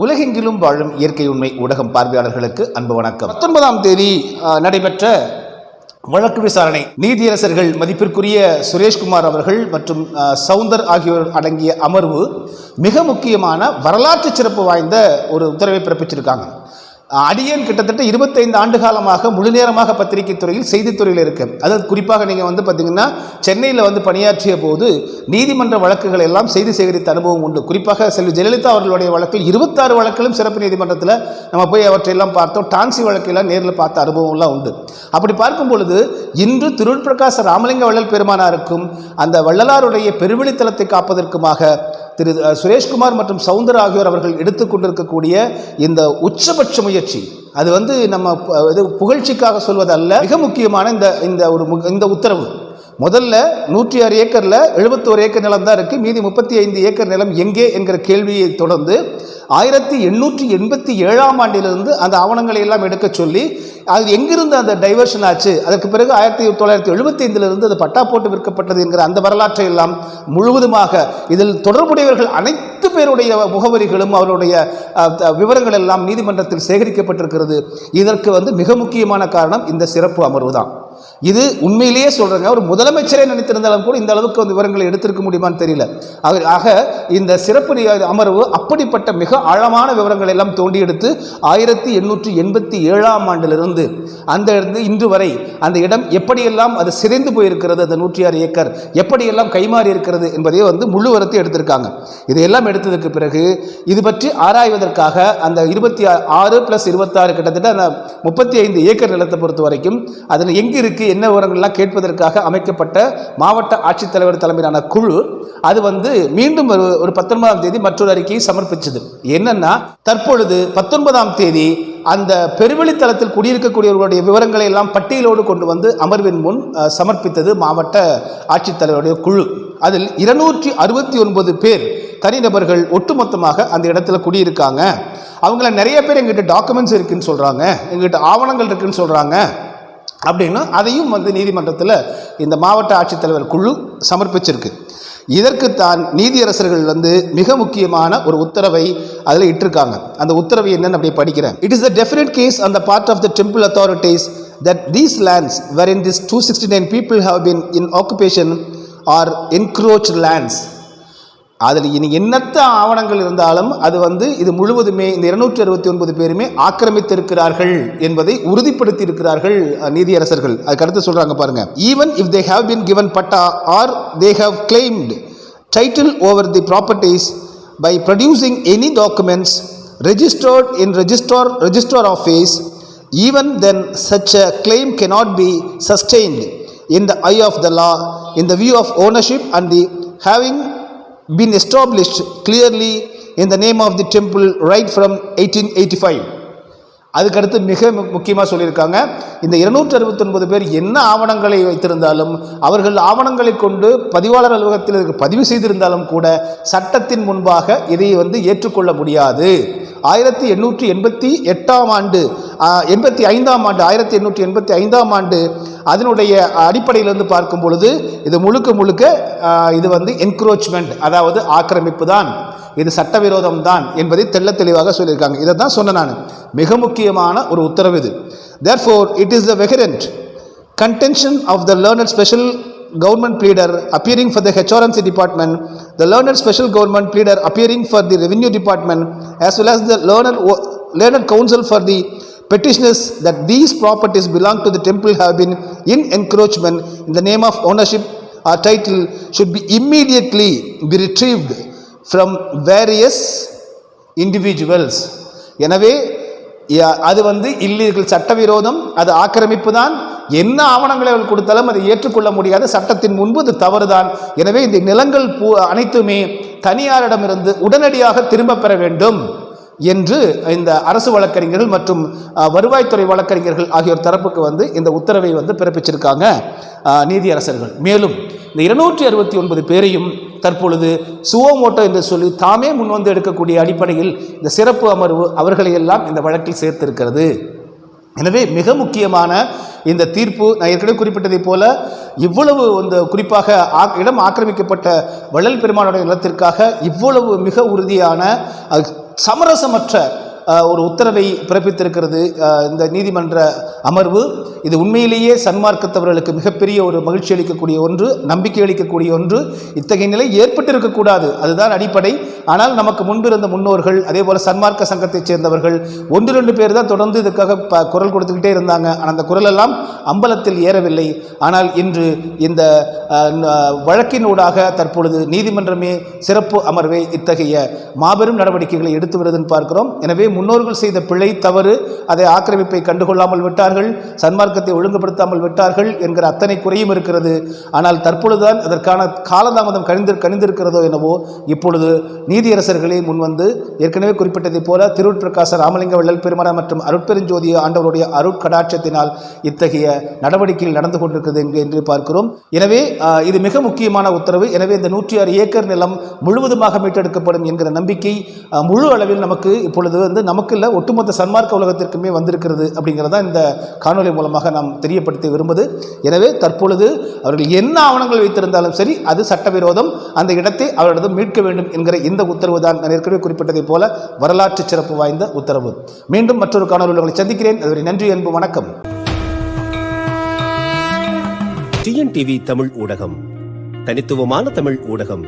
உலகெங்கிலும் வாழும் இயற்கை உண்மை ஊடகம் பார்வையாளர்களுக்கு அன்பு வணக்கம். பத்தொன்பதாம் தேதி நடைபெற்ற வழக்கு விசாரணை. நீதியரசர்கள் மதிப்பிற்குரிய சுரேஷ்குமார் அவர்கள் மற்றும் சவுந்தர் ஆகியோர் அடங்கிய அமர்வு மிக முக்கியமான வரலாற்று சிறப்பு வாய்ந்த ஒரு உத்தரவை பிறப்பிச்சிருக்காங்க. அடியேன் கிட்டத்தட்ட இருபத்தைந்து ஆண்டு காலமாக முழு நேரமாக பத்திரிகை துறையில் செய்தித்துறையில் இருக்கு. அதாவது குறிப்பாக நீங்கள் வந்து பார்த்தீங்கன்னா சென்னையில் வந்து பணியாற்றிய போது நீதிமன்ற வழக்குகள் எல்லாம் செய்தி சேகரித்த அனுபவம் உண்டு. குறிப்பாக செல்வி ஜெயலலிதா அவர்களுடைய வழக்கில் இருபத்தாறு வழக்கிலும் சிறப்பு நீதிமன்றத்தில் நம்ம போய் அவற்றையெல்லாம் பார்த்தோம். டான்சி வழக்கெல்லாம் நேரில் பார்த்த அனுபவம்லாம் உண்டு. அப்படி பார்க்கும் பொழுது இன்று திருள் பிரகாச ராமலிங்க வள்ளல் பெருமானாருக்கும் அந்த வள்ளலாருடைய பெருவெளித்தலத்தை காப்பதற்குமாக திரு சுரேஷ்குமார் மற்றும் சவுந்தர் ஆகியோர் அவர்கள் எடுத்துக்கொண்டிருக்கக்கூடிய இந்த உச்சபட்ச முயற்சி. அது வந்து நம்ம ப- இது புகழ்ச்சிக்காக சொல்வதல்ல மிக முக்கியமான இந்த இந்த ஒரு மு- இந்த உத்தரவு. முதல்ல நூற்றி ஆறு ஏக்கரில் எழுபத்தோரு ஏக்கர் நிலம் தான் இருக்குது மீதி முப்பத்தி ஐந்து ஏக்கர் நிலம் எங்கே என்கிற கேள்வியை தொடர்ந்து ஆயிரத்தி எண்ணூற்றி எண்பத்தி ஏழாம் ஆண்டிலிருந்து அந்த ஆவணங்களை எல்லாம் எடுக்க சொல்லி அது எங்கிருந்து அந்த டைவர்ஷன் ஆச்சு? அதற்கு பிறகு ஆயிரத்தி தொள்ளாயிரத்தி எழுபத்தி ஐந்திலிருந்து அது பட்டா போட்டு விற்கப்பட்டது என்கிற அந்த வரலாற்றை எல்லாம் முழுவதுமாக இதில் தொடர்புடையவர்கள் அனைத்து பேருடைய முகவரிகளும் அவருடைய விவரங்கள் எல்லாம் நீதிமன்றத்தில் சேகரிக்கப்பட்டிருக்கிறது. இதற்கு வந்து மிக முக்கியமான காரணம் இந்த சிறப்பு அமர்வு தான் இது உண்மையிலேயே சொல்கிறேங்க ஒரு முதலமைச்சரே நினைத்திருந்தாலும் கூட இந்த அளவுக்கு வந்து விவரங்களை எடுத்திருக்க முடியுமான்னு தெரியல. ஆக- ஆக இந்த சிறப்பு நி- அமர்வு அப்படிப்பட்ட மிக ஆழமான விவரங்களை எல்லாம் தோண்டி எடுத்து ஆயிரத்தி எண்ணூற்றி எண்பத்தி ஏழாம் ஆண்டிலிருந்து அந்த இருந்து இன்று வரை அந்த இடம் எப்படியெல்லாம் அது சிதைந்து போயிருக்கிறது அந்த நூற்றி ஆறு ஏக்கர் எப்படியெல்லாம் கைமாறி இருக்கிறது என்பதையே வந்து முழுவரத்து எடுத்திருக்காங்க. இதையெல்லாம் எடுத்ததுக்கு பிறகு இது பற்றி ஆராய்வதற்காக அந்த இருபத்தி ஆறு ப்ளஸ் இருபத்தாறு கிட்டத்தட்ட அந்த முப்பத்தி ஐந்து ஏக்கர் நிலத்தை பொறுத்த வரைக்கும் அதில் எங்கே இருக்குது என்ன விவரங்கள்லாம் கேட்பதற்காக அமைக்கப்பட்ட மாவட்ட ஆட்சித்தலைவர் தலைமையிலான குழு அது வந்து மீண்டும் ஒரு ஒரு பத்தொன்பதாம் தேதி மற்றொரு அறிக்கையை சமர்ப்பிச்சது. என்னன்னா தற்பொழுது பத்தொன்பதாம் தேதி அந்த பெருவெளித்தலத்தில் குடியிருக்கக்கூடியவர்களுடைய விவரங்களை எல்லாம் பட்டியலோடு கொண்டு வந்து அமர்வின் முன் சமர்ப்பித்தது மாவட்ட ஆட்சித்தலைவருடைய குழு. அதில் இருநூற்றி அறுபத்தி ஒன்பது பேர் தனிநபர்கள் ஒட்டுமொத்தமாக அந்த இடத்துல குடியிருக்காங்க. அவங்கள நிறைய பேர் எங்கிட்ட டாக்குமெண்ட்ஸ் இருக்குன்னு சொல்கிறாங்க எங்கிட்ட ஆவணங்கள் இருக்குன்னு சொல்கிறாங்க அப்படின்னு அதையும் வந்து நீதிமன்றத்தில் இந்த மாவட்ட ஆட்சித்தலைவர் குழு சமர்ப்பிச்சிருக்கு. இதற்கு தான் நீதியரசர்கள் வந்து மிக முக்கியமான ஒரு உத்தரவை அதில் இட்டிருக்காங்க. அந்த உத்தரவு என்னன்னு அப்படியே படிக்கிறேன். It is the definite case அந்த part of the temple authorities that these lands were in this two sixty nine people have been in occupation or encroach lands அதில் இனி என்னத்த ஆவணங்கள் இருந்தாலும் அது வந்து இது முழுவதுமே இந்த இருநூற்றி அறுபத்தி ஒன்பது பேருமே ஆக்கிரமித்திருக்கிறார்கள் என்பதை உறுதிப்படுத்தி இருக்கிறார்கள் நீதியரசர்கள் அதுக்கடுத்து சொல்கிறாங்க பாருங்க even if they have been given patta or they have claimed title over the properties by producing any documents registered in register registrar office even then such a claim cannot be sustained in the eye of the law in the view of ownership and the having been established clearly in the name of the temple right from 1885 அதுக்கடுத்து மிக முக்கியமாக சொல்லியிருக்காங்க இந்த இருநூற்றி அறுபத்தொன்பது பேர் என்ன ஆவணங்களை வைத்திருந்தாலும் அவர்கள் ஆவணங்களை கொண்டு பதிவாளர் அலுவலகத்தில் பதிவு செய்திருந்தாலும் கூட சட்டத்தின் முன்பாக இதை வந்து ஏற்றுக்கொள்ள முடியாது. ஆயிரத்தி எண்ணூற்றி எண்பத்தி எட்டாம் ஆண்டு எண்பத்தி ஐந்தாம் ஆண்டு ஆயிரத்தி எண்ணூற்றி எண்பத்தி ஐந்தாம் ஆண்டு அதனுடைய அடிப்படையிலிருந்து பார்க்கும் பொழுது இது முழுக்க முழுக்க இது வந்து என்க்ரோச்மெண்ட் அதாவது ஆக்கிரமிப்பு தான் இது சட்டவிரோதம் தான் என்பதை தெள்ள தெளிவாக சொல்லியிருக்காங்க. இதை தான் சொன்னேன் நான். மிக முக்கியமான ஒரு உத்தரவு இது. Therefore it is the vehement contention of the learned special government pleader appearing for the HRMC department, the learned special government pleader appearing for the revenue department, as well as the learned, learned counsel for the petitioners that these properties belong to the temple have been in encroachment in the name of ownership or title should be immediately be retrieved from various individuals. எனவே யா- அது வந்து illegal சட்டவிரோதம் அது ஆக்கிரமிப்பு தான் என்ன ஆவணங்களை அவர்கள் கொடுத்தாலும் அதை ஏற்றுக்கொள்ள முடியாத. சட்டத்தின் முன்பு அது தவறுதான். எனவே இந்த நிலங்கள் பூ அனைத்துமே தனியாரிடமிருந்து உடனடியாக திரும்ப பெற வேண்டும் என்று இந்த அரசு வழக்கறிஞர்கள் மற்றும் வருவாய்த்துறை வழக்கறிஞர்கள் ஆகியோர் தரப்புக்கு வந்து இந்த உத்தரவை வந்து பிறப்பிச்சிருக்காங்க நீதியரசர்கள். மேலும் இந்த இருநூற்றி அறுபத்தி ஒன்பது பேரையும் தற்பொழுது சுவோமோட்டோ என்று சொல்லி தாமே முன்வந்து எடுக்கக்கூடிய அடிப்படையில் இந்த சிறப்பு அமர்வு அவர்களை எல்லாம் இந்த வழக்கில் சேர்த்திருக்கிறது. எனவே மிக முக்கியமான இந்த தீர்ப்பு நான் ஏற்கனவே குறிப்பிட்டதைப் போல இவ்வளவு இந்த குறிப்பாக இடம் ஆக்கிரமிக்கப்பட்ட வள்ளல் பெருமானுடைய நிலத்திற்காக இவ்வளவு மிக உறுதியான சமரசமற்ற ஒரு உத்தரவை பிறப்பித்திருக்கிறது இந்த நீதிமன்ற அமர்வு. இது உண்மையிலேயே சன்மார்க்கத்தவர்களுக்கு மிகப்பெரிய ஒரு மகிழ்ச்சி அளிக்கக்கூடிய ஒன்று நம்பிக்கை அளிக்கக்கூடிய ஒன்று. இத்தகைய நிலை ஏற்பட்டிருக்கக்கூடாது. அதுதான் அடிப்படை. ஆனால் நமக்கு முன்பு இருந்த முன்னோர்கள் அதே போல் சன்மார்க்க சங்கத்தைச் சேர்ந்தவர்கள் ஒன்று ரெண்டு பேர் தான் தொடர்ந்து இதுக்காக ப- குரல் கொடுத்துக்கிட்டே இருந்தாங்க. ஆனால் அந்த குரலெல்லாம் அம்பலத்தில் ஏறவில்லை. ஆனால் இன்று இந்த வழக்கினூடாக தற்பொழுது நீதிமன்றமே சிறப்பு அமர்வை இத்தகைய மாபெரும் நடவடிக்கைகளை எடுத்து வருதுன்னு பார்க்கிறோம். எனவே முன்னோர்கள் செய்த பிழை தவறு அதை ஆக்கிரமிப்பை கண்டுகொள்ளாமல் விட்டார்கள் சன்மார்க்கத்தை ஒழுங்குபடுத்தாமல் விட்டார்கள் என்கிற அத்தனை குறையும் இருக்கிறது. ஆனால் தற்பொழுதுதான் அதற்கான காலதாமதம் கணிந்து கணிந்திருக்கிறதோ என்னவோ இப்பொழுது நீதியரசர்களே முன்வந்து ஏற்கனவே குறிப்பிட்டதைப் போல திருவுட்பிரகாச ராமலிங்க வள்ளல் பெருமரா மற்றும் அருட்பெருஞ்சோதி ஆண்டவருடைய அருட்கடாட்சத்தினால் இத்தகைய நடவடிக்கைகள் நடந்து கொண்டிருக்கிறது என்று பார்க்கிறோம். எனவே இது மிக முக்கியமான உத்தரவு. எனவே இந்த நூற்றி ஆறு ஏக்கர் நிலம் முழுவதுமாக மீட்டெடுக்கப்படும் என்கிற நம்பிக்கை முழு அளவில் நமக்கு இப்பொழுது வந்து நமக்கு இல்லை ஒட்டுமொத்த சன்மார்க்க உலகத்திற்குமே வந்திருக்கிறது அப்படிங்கிறதா இந்த காணொளி மூலமாக நாம் தெரியப்படுத்த விரும்புது. எனவே தற்பொழுது அவர்கள் என்ன ஆவணங்கள் வைத்திருந்தாலும் சரி அது சட்டவிரோதம். அந்த இடத்தை அவர்களது மீட்க வேண்டும் என்கிற இந்த உத்தரவு தான் நான் ஏற்கனவே குறிப்பிட்டதைப் போல வரலாற்று சிறப்பு வாய்ந்த உத்தரவு. மீண்டும் மற்றொரு காணொலி உங்களை சந்திக்கிறேன். அதுவரை நன்றி அன்பு வணக்கம். டிஎன்டிவி தமிழ் ஊடகம். தனித்துவமான தமிழ் ஊடகம்.